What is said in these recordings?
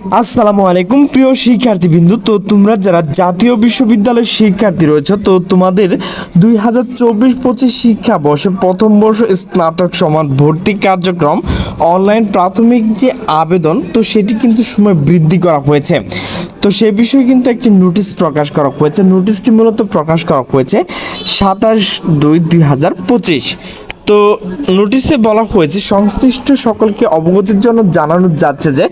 আসসালামু আলাইকুম, প্রিয় শিক্ষার্থীবৃন্দু। তো তোমরা যারা জাতীয় বিশ্ববিদ্যালয়ের শিক্ষার্থী রয়েছে, তো তোমাদের দুই হাজার চব্বিশ পঁচিশ শিক্ষাবর্ষে প্রথম বর্ষ স্নাতক সমান ভর্তি কার্যক্রম অনলাইন প্রাথমিক যে আবেদন, তো সেটি কিন্তু সময় বৃদ্ধি করা হয়েছে। তো সে বিষয়ে কিন্তু একটি নোটিশ প্রকাশ করা হয়েছে। নোটিশটি মূলত প্রকাশ করা হয়েছে সাতাশ দুই দুই হাজার পঁচিশ। তো নোটিশে বলা হয়েছে, সংশ্লিষ্ট সকলকে অবগতির জন্য জানানো যাচ্ছে যে,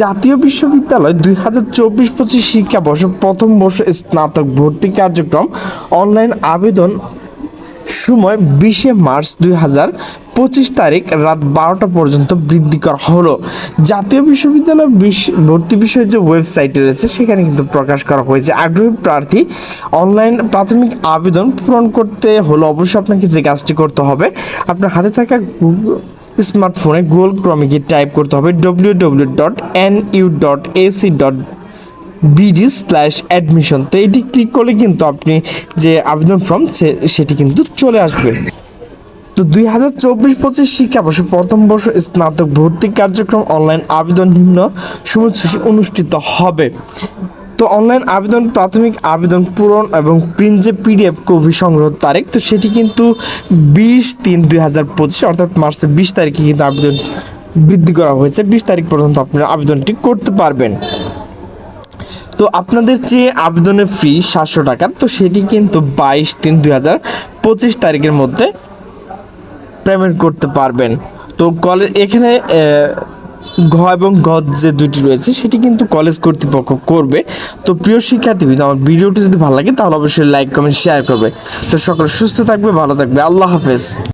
জাতীয় বিশ্ববিদ্যালয় দুই হাজার চব্বিশ পঁচিশ শিক্ষাবর্ষ প্রথম বর্ষ স্নাতক ভর্তি কার্যক্রম অনলাইন আবেদন সময় বিশে মার্চ দুই হাজার পঁচিশ তারিখ রাত বারোটা পর্যন্ত বৃদ্ধি করা হলো। জাতীয় বিশ্ববিদ্যালয় বিশ- ভর্তি বিষয়ে যে ওয়েবসাইট রয়েছে, সেখানে কিন্তু প্রকাশ করা হয়েছে। আগ্রহী প্রার্থী অনলাইন প্রাথমিক আবেদন পূরণ করতে হলো অবশ্যই আপনাকে যে কাজটি করতে হবে, আপনার হাতে থাকা স্মার্টফোনে গুগল ক্রমে গিয়ে টাইপ করতে হবে W W dot N U dot AC dot BG slash admission তো এটি ক্লিক করলে কিন্তু আপনি যে আবেদন ফর্ম সেটি কিন্তু চলে আসবে। তো দুই হাজার চব্বিশ পঁচিশ শিক্ষাবর্ষে প্রথম বর্ষ স্নাতক ভর্তি কার্যক্রম অনলাইন আবেদন নিম্ন সময়সূচি অনুষ্ঠিত হবে। তো অনলাইন আবেদন, প্রাথমিক আবেদন পূরণ এবং প্রিন্ট যে পিডিএফ কপি সংগ্রহ তারিখ, তো সেটি কিন্তু বিশ তিন দুই হাজার পঁচিশ, অর্থাৎ মার্চের বিশ তারিখে কিন্তু আবেদন বৃদ্ধি করা হয়েছে। বিশ তারিখ পর্যন্ত আপনারা আবেদনটি করতে পারবেন। তো আপনাদের যে আবেদনের ফি সাতশো টাকা, তো সেটি কিন্তু বাইশ তিন দুই হাজার পঁচিশ তারিখের মধ্যে পেমেন্ট করতে পারবেন। তো কলেজ এখানে ঘ এবং ঘ যে দুটি রয়েছে, সেটি কিন্তু কলেজ কর্তৃপক্ষ করবে। তো প্রিয় শিক্ষার্থীবৃন্দ আমার ভিডিওটি যদি ভালো লাগে, তাহলে অবশ্যই লাইক কমেন্ট শেয়ার করবে। তো সকলে সুস্থ থাকবে, ভালো থাকবে। আল্লাহ হাফেজ।